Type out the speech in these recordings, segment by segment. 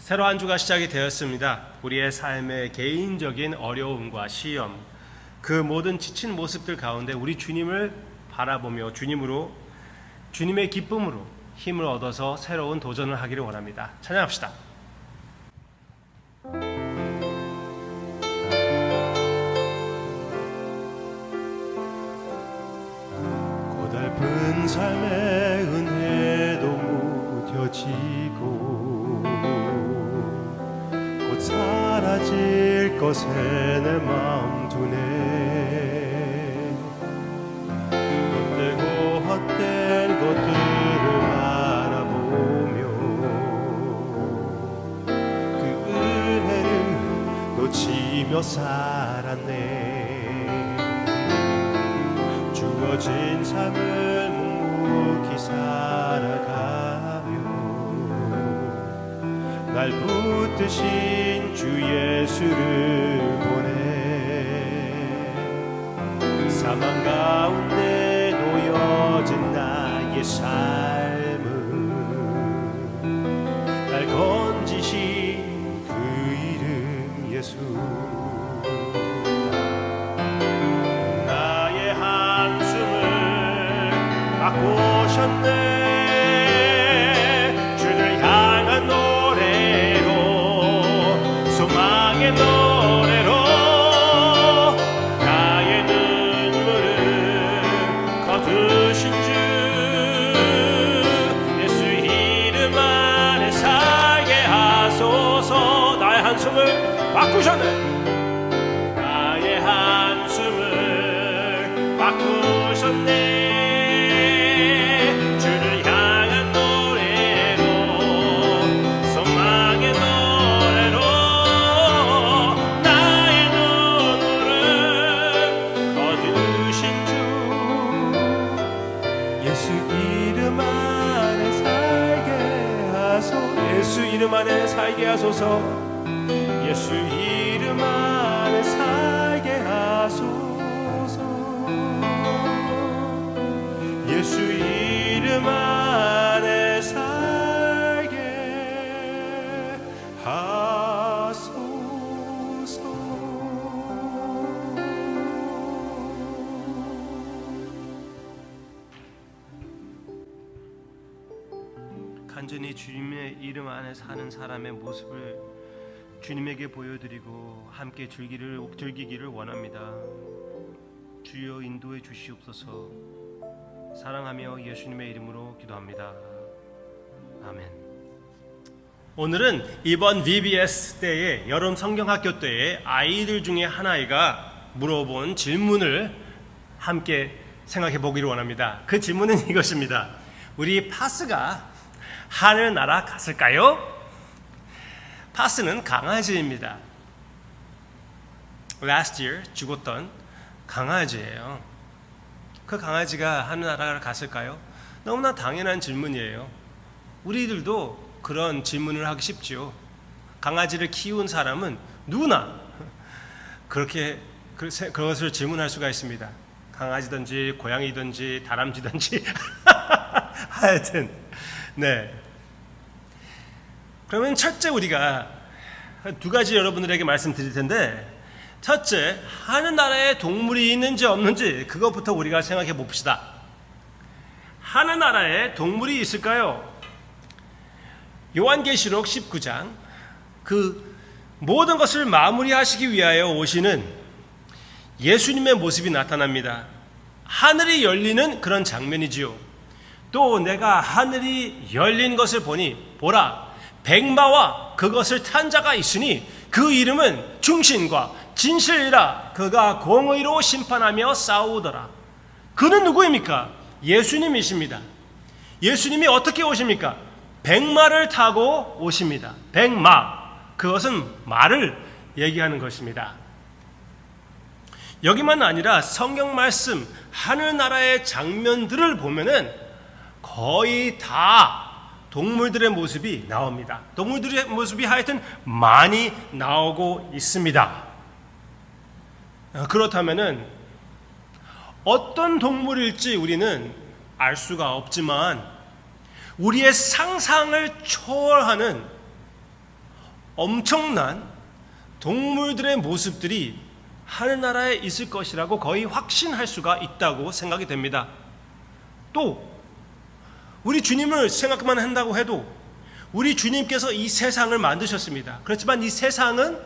새로 한 주가 시작이 되었습니다. 우리의 삶의 개인적인 어려움과 시험, 그 모든 지친 모습들 가운데 우리 주님을 바라보며 주님으로 주님의 기쁨으로 힘을 얻어서 새로운 도전을 하기를 원합니다. 찬양합시다. 고달픈 삶의 것에 내 마음 두네. 힘들고 헛된 것들을 바라보며 그 은혜를 놓치며 살았네. 주어진 삶을 묵묵히 살 날 붙드신 주 예수를 보내. 사망 가운데 놓여진 나의 삶은 날 건지신 그 이름 예수. 나의 한숨을 바꾸셨네 한숨을 바꾸셨네. 나의 한숨을 바꾸셨네. 예수 이름 안에 살게 하소서 예수 이름 안에 살게 하소서. 예수 이름 안에 살게 하소서. 간절히 주님의 이름 안에 사는 사람의 모습을 주님에게 보여드리고 함께 즐기를 즐기기를 원합니다. 주여 인도해 주시옵소서. 사랑하며 예수님의 이름으로 기도합니다. 아멘. 오늘은 이번 VBS 때에 여름 성경학교 때에 아이들 중에 한 아이가 물어본 질문을 함께 생각해 보기를 원합니다. 그 질문은 이것입니다. 우리 파스가 하늘나라 갔을까요? 파스는 강아지입니다. Last year 죽었던 강아지예요. 그 강아지가 하늘나라를 갔을까요? 너무나 당연한 질문이에요. 우리들도 그런 질문을 하기 쉽지요. 강아지를 키운 사람은 누구나 그렇게 그- 그것을 질문할 수가 있습니다. 강아지든지 고양이든지 다람쥐든지 하여튼 네. 그러면 첫째 우리가 두 가지 여러분들에게 말씀드릴 텐데 첫째 하늘나라에 동물이 있는지 없는지 그것부터 우리가 생각해 봅시다. 하늘나라에 동물이 있을까요? 요한계시록 19장 그 모든 것을 마무리하시기 위하여 오시는 예수님의 모습이 나타납니다. 하늘이 열리는 그런 장면이지요. 또 내가 하늘이 열린 것을 보니 보라 백마와 그것을 탄 자가 있으니 그 이름은 충신과 진실이라 그가 공의로 심판하며 싸우더라. 그는 누구입니까? 예수님이십니다. 예수님이 어떻게 오십니까? 백마를 타고 오십니다. 백마. 그것은 말을 얘기하는 것입니다. 여기만 아니라 성경 말씀 하늘나라의 장면들을 보면은 거의 다 동물들의 모습이 나옵니다. 동물들의 모습이 하여튼 많이 나오고 있습니다. 어, 그렇다면은 어떤 동물일지 우리는 알 수가 없지만 우리의 상상을 초월하는 엄청난 동물들의 모습들이 하늘나라에 있을 것이라고 거의 확신할 수가 있다고 생각이 됩니다. 또 우리 주님을 생각만 한다고 해도 우리 주님께서 이 세상을 만드셨습니다. 그렇지만 이 세상은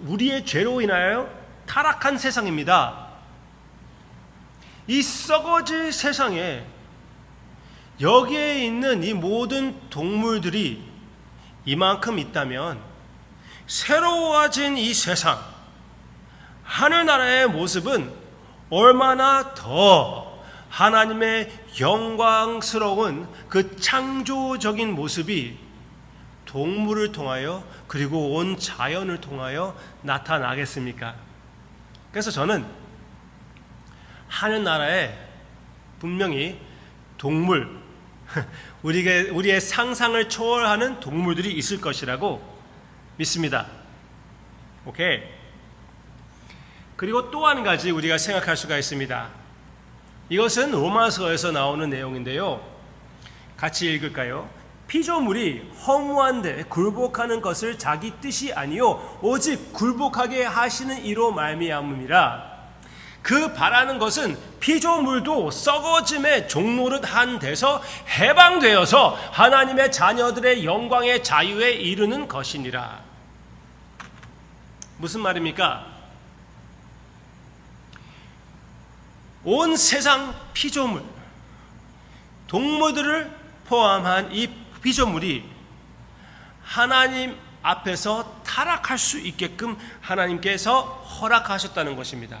우리의 죄로 인하여 타락한 세상입니다. 이 썩어질 세상에 여기에 있는 이 모든 동물들이 이만큼 있다면 새로워진 이 세상, 하늘나라의 모습은 얼마나 더 하나님의 영광스러운 그 창조적인 모습이 동물을 통하여 그리고 온 자연을 통하여 나타나겠습니까? 그래서 저는 하늘나라에 분명히 동물, 우리의, 우리의 상상을 초월하는 동물들이 있을 것이라고 믿습니다. 오케이. 그리고 또 한 가지 우리가 생각할 수가 있습니다. 이것은 로마서에서 나오는 내용인데요. 같이 읽을까요? 피조물이 허무한데 굴복하는 것을 자기 뜻이 아니요 오직 굴복하게 하시는 이로 말미암음이라. 그 바라는 것은 피조물도 썩어짐의 종노릇한 데서 해방되어서 하나님의 자녀들의 영광의 자유에 이르는 것이니라. 무슨 말입니까? 온 세상 피조물, 동물들을 포함한 이 피조물이 하나님 앞에서 타락할 수 있게끔 하나님께서 허락하셨다는 것입니다.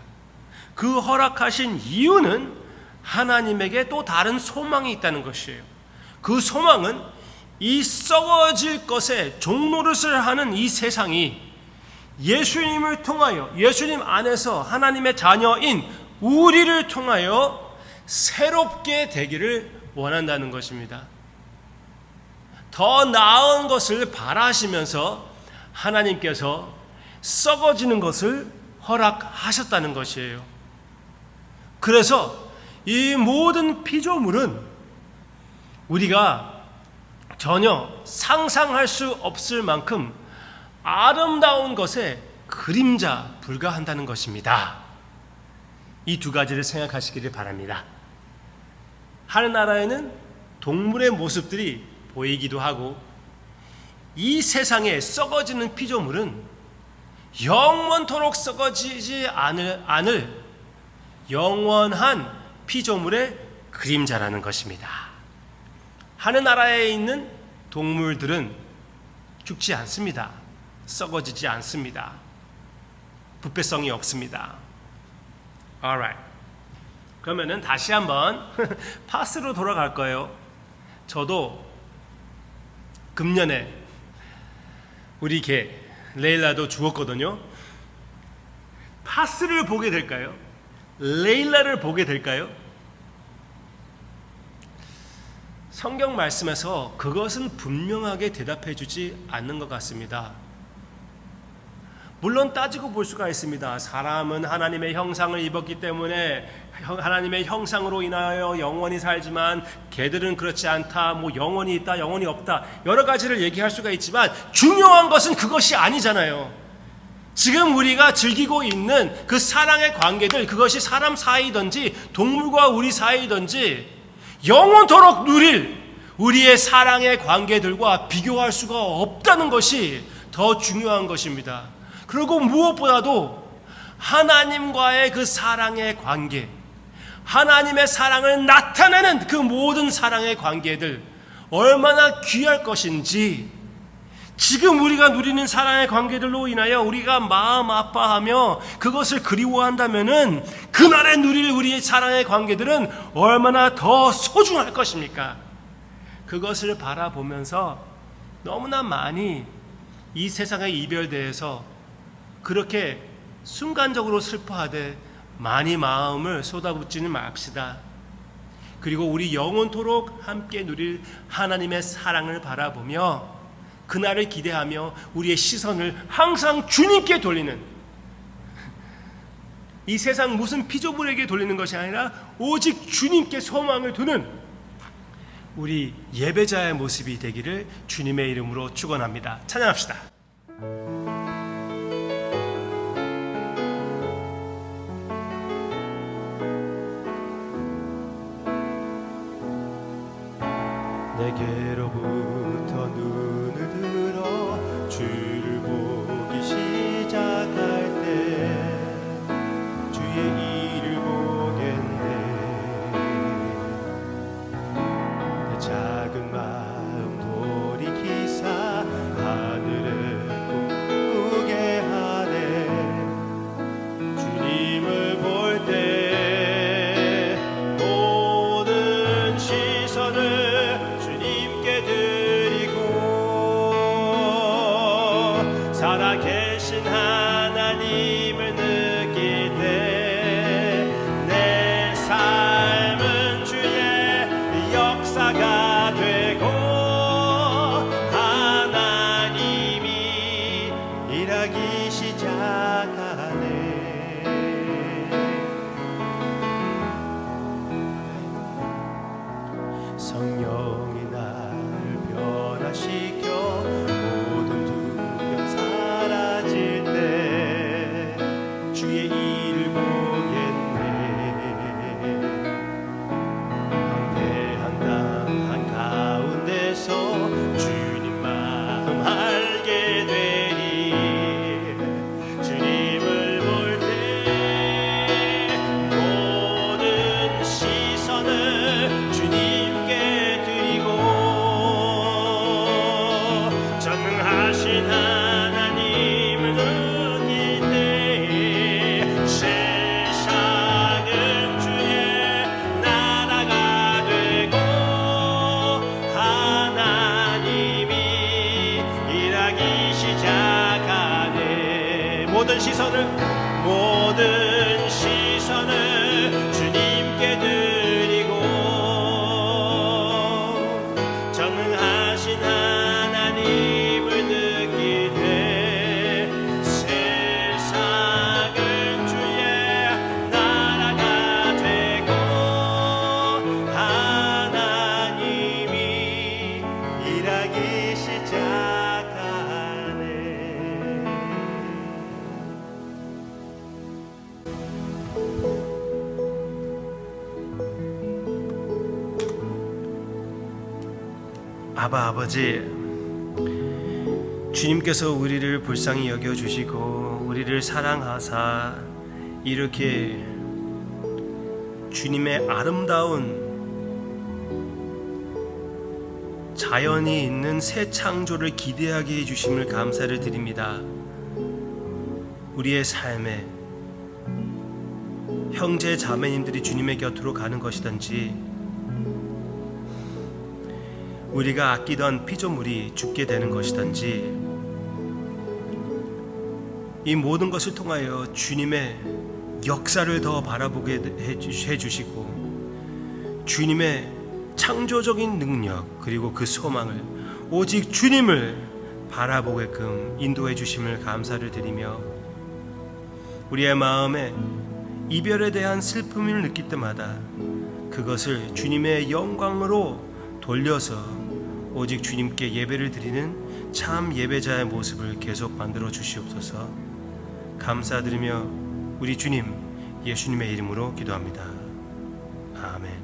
그 허락하신 이유는 하나님에게 또 다른 소망이 있다는 것이에요. 그 소망은 이 썩어질 것에 종노릇을 하는 이 세상이 예수님을 통하여 예수님 안에서 하나님의 자녀인 우리를 통하여 새롭게 되기를 원한다는 것입니다. 더 나은 것을 바라시면서 하나님께서 썩어지는 것을 허락하셨다는 것이에요. 그래서 이 모든 피조물은 우리가 전혀 상상할 수 없을 만큼 아름다운 것에 그림자 불과한다는 것입니다. 이 두 가지를 생각하시기를 바랍니다. 하늘나라에는 동물의 모습들이 보이기도 하고 이 세상에 썩어지는 피조물은 영원토록 썩어지지 않을, 않을 영원한 피조물의 그림자라는 것입니다. 하늘나라에 있는 동물들은 죽지 않습니다. 썩어지지 않습니다. 부패성이 없습니다. Alright. 그러면은 다시 한번 파스로 돌아갈 거예요. 저도 금년에 우리 개 레일라도 죽었거든요. 파스를 보게 될까요? 레일라를 보게 될까요? 성경 말씀에서 그것은 분명하게 대답해 주지 않는 것 같습니다. 물론 따지고 볼 수가 있습니다. 사람은 하나님의 형상을 입었기 때문에 하나님의 형상으로 인하여 영원히 살지만 개들은 그렇지 않다. 뭐 영원히 있다, 영원히 없다. 여러 가지를 얘기할 수가 있지만 중요한 것은 그것이 아니잖아요. 지금 우리가 즐기고 있는 그 사랑의 관계들 그것이 사람 사이든지 동물과 우리 사이든지 영원토록 누릴 우리의 사랑의 관계들과 비교할 수가 없다는 것이 더 중요한 것입니다. 그리고 무엇보다도 하나님과의 그 사랑의 관계, 하나님의 사랑을 나타내는 그 모든 사랑의 관계들 얼마나 귀할 것인지 지금 우리가 누리는 사랑의 관계들로 인하여 우리가 마음 아파하며 그것을 그리워한다면은 그날에 누릴 우리의 사랑의 관계들은 얼마나 더 소중할 것입니까? 그것을 바라보면서 너무나 많이 이 세상의 이별대에서 그렇게 순간적으로 슬퍼하되 많이 마음을 쏟아붓지는 맙시다. 그리고 우리 영원토록 함께 누릴 하나님의 사랑을 바라보며 그날을 기대하며 우리의 시선을 항상 주님께 돌리는 이 세상 무슨 피조물에게 돌리는 것이 아니라 오직 주님께 소망을 두는 우리 예배자의 모습이 되기를 주님의 이름으로 축원합니다. 찬양합시다. 내게로부터 눈 역 아바 아버지 주님께서 우리를 불쌍히 여겨 주시고 우리를 사랑하사 이렇게 주님의 아름다운 자연이 있는 새 창조를 기대하게 해 주심을 감사를 드립니다. 우리의 삶에 형제 자매님들이 주님의 곁으로 가는 것이든지 우리가 아끼던 피조물이 죽게 되는 것이든지 이 모든 것을 통하여 주님의 역사를 더 바라보게 해 주- 해 주시고 주님의 창조적인 능력 그리고 그 소망을 오직 주님을 바라보게끔 인도해 주심을 감사를 드리며 우리의 마음에 이별에 대한 슬픔을 느낄 때마다 그것을 주님의 영광으로 돌려서 오직 주님께 예배를 드리는 참 예배자의 모습을 계속 만들어 주시옵소서. 감사드리며 우리 주님 예수님의 이름으로 기도합니다. 아멘.